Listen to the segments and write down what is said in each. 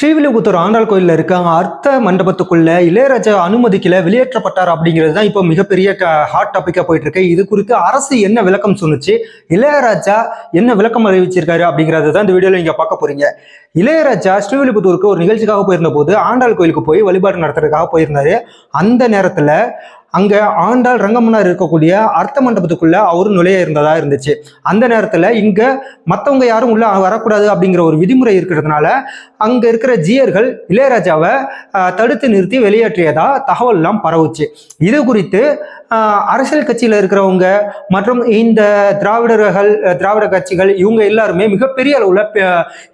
ஸ்ரீவில்லிபுத்தூர் ஆண்டாள் கோயிலில் இருக்க அர்த்த மண்டபத்துக்குள்ள இளையராஜா அனுமதிக்கல வெளியேற்றப்பட்டார் அப்படிங்கிறது தான் இப்போ மிகப்பெரிய ஹாட் டாப்பிக்காக போயிட்டு இருக்கு. இது குறித்து அரசு என்ன விளக்கம் சொன்னுச்சு இளையராஜா என்ன விளக்கம் அறிவிச்சிருக்காரு அப்படிங்கிறது தான் இந்த வீடியோவில் நீங்கள் பார்க்க போறீங்க. இளையராஜா ஸ்ரீவில்லிபுத்தூருக்கு ஒரு நிகழ்ச்சிக்காக போயிருந்த போது ஆண்டாள் கோயிலுக்கு போய் வழிபாடு நடத்துறதுக்காக போயிருந்தாரு. அந்த நேரத்தில் அங்க ஆண்டாள் ரங்கமன்னார் இருக்கக்கூடிய அர்த்த மண்டபத்துக்குள்ள அவரும் நுழைய இருந்ததா இருந்துச்சு. அந்த நேரத்துல இங்க மத்தவங்க யாரும் உள்ள வரக்கூடாது அப்படிங்கிற ஒரு விதிமுறை இருக்கிறதுனால அங்க இருக்கிற ஜியர்கள் இளையராஜாவை தடுத்து நிறுத்தி வெளியேற்றியதா தகவல்லாம் பரவுச்சு. இது குறித்து அரசியல் கட்சியில இருக்கிறவங்க மற்றும் இந்த திராவிடர்கள் திராவிட கட்சிகள் இவங்க எல்லாருமே மிகப்பெரிய அளவுல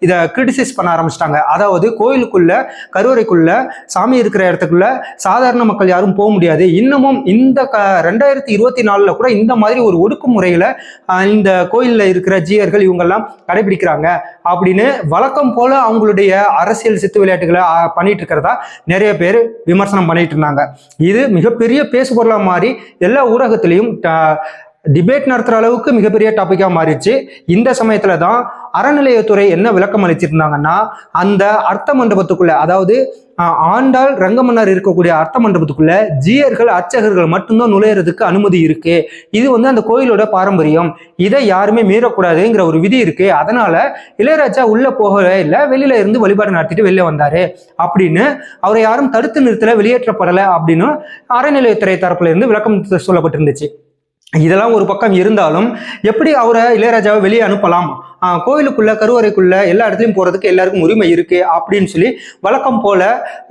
இதை கிரிட்டிசைஸ் பண்ண ஆரம்பிச்சிட்டாங்க. அதாவது கோயிலுக்குள்ள கருவறைக்குள்ள சாமி இருக்கிற இடத்துக்குள்ள சாதாரண மக்கள் யாரும் போக முடியாது. இன்னமும் இந்த க ரெண்டாயிரத்தி இருபத்தி நாலுல கூட இந்த மாதிரி ஒரு ஒடுக்குமுறையில இந்த கோயில்ல இருக்கிற ஜீயர்கள் இவங்கெல்லாம் கடைபிடிக்கிறாங்க அப்படின்னு வழக்கம் போல அவங்களுடைய அரசியல் சித்து விளையாட்டுகளை பண்ணிட்டு இருக்கிறதா நிறைய பேர் விமர்சனம் பண்ணிட்டு இருந்தாங்க. இது மிகப்பெரிய பேசுபொருளா மாறி எல்லா ஊடகத்திலையும் டிபேட் நடத்துற அளவுக்கு மிகப்பெரிய டாப்பிக்காக மாறிடுச்சு. இந்த சமயத்துல தான் அறநிலையத்துறை என்ன விளக்கம் அளிச்சிருந்தாங்கன்னா அந்த அர்த்த மண்டபத்துக்குள்ள அதாவது ஆண்டாள் ரங்கமன்னார் இருக்கக்கூடிய அர்த்த மண்டபத்துக்குள்ள ஜீயர்கள் அர்ச்சகர்கள் மட்டும்தான் நுழையிறதுக்கு அனுமதி இருக்கு. இது வந்து அந்த கோயிலோட பாரம்பரியம். இதை யாருமே மீறக்கூடாதுங்கிற ஒரு விதி இருக்கு. அதனால இளையராஜா உள்ள போகவே இல்லை வெளியில இருந்து வழிபாடு நடத்திட்டு வெளில வந்தாரு. அப்படின்னு அவரை யாரும் தடுத்து நிறுத்தல வெளியேற்றப்படலை அப்படின்னு அறநிலையத்துறை தரப்புல இருந்து விளக்கம் சொல்லப்பட்டிருந்துச்சு. இதெல்லாம் ஒரு பக்கம் இருந்தாலும் எப்படி அவரை இளையராஜாவை வெளியே அனுப்பலாம்? கோயிலுக்குள்ள கருவறைக்குள்ள எல்லா இடத்துலையும் போறதுக்கு எல்லாருக்கும் உரிமை இருக்கு அப்படின்னு சொல்லி வழக்கம் போல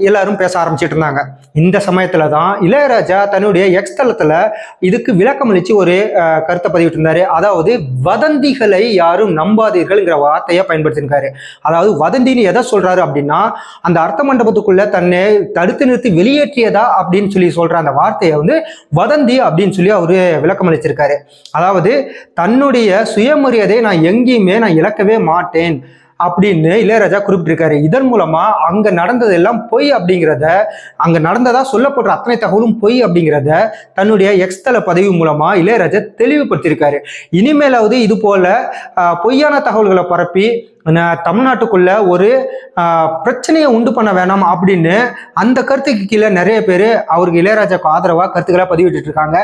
எல்லாரும் பேச ஆரம்பிச்சிட்டு இருந்தாங்க. இந்த சமயத்துல தான் இளையராஜா தன்னுடைய எக்ஸ் தளத்துல இதுக்கு விளக்கம் அளிச்சு ஒரு கருத்தை பதிவிட்டு இருந்தாரு அதாவது வதந்திகளை யாரும் நம்பாதீர்கள்ங்கிற வார்த்தையை பயன்படுத்தியிருக்காரு. அதாவது வதந்தின்னு எதை சொல்றாரு அப்படின்னா அந்த அர்த்த மண்டபத்துக்குள்ள தன்னை தடுத்து நிறுத்தி வெளியேற்றியதா அப்படின்னு சொல்லி சொல்ற அந்த வார்த்தையை வந்து வதந்தி அப்படின்னு சொல்லி அவரு விளக்கம் அளிச்சிருக்காரு. அதாவது தன்னுடைய சுயமரியாதையை நான் எங்கேயுமே நான் இழக்கவே மாட்டேன்? அப்படின்னு இளையராஜா குறிப்பிட்டிருக்காரு. இதன் மூலமா அங்க நடந்தது எல்லாம் பொய் அப்படிங்கிறத அங்க நடந்ததா சொல்லப்படுற அத்தனை தகவலும் பொய் அப்படிங்கிறத தன்னுடைய எக்ஸ்தல பதவி மூலமா இளையராஜா தெளிவுபடுத்தியிருக்காரு. இனிமேலாவது இது போல பொய்யான தகவல்களை பரப்பி தமிழ்நாட்டுக்குள்ள ஒரு பிரச்சனையை உண்டு பண்ண வேணாம் அப்படின்னு அந்த கருத்துக்கு கீழே நிறைய பேர் அவருக்கு இளையராஜாவுக்கு ஆதரவாக கருத்துக்களை பதிவிட்டு இருக்காங்க.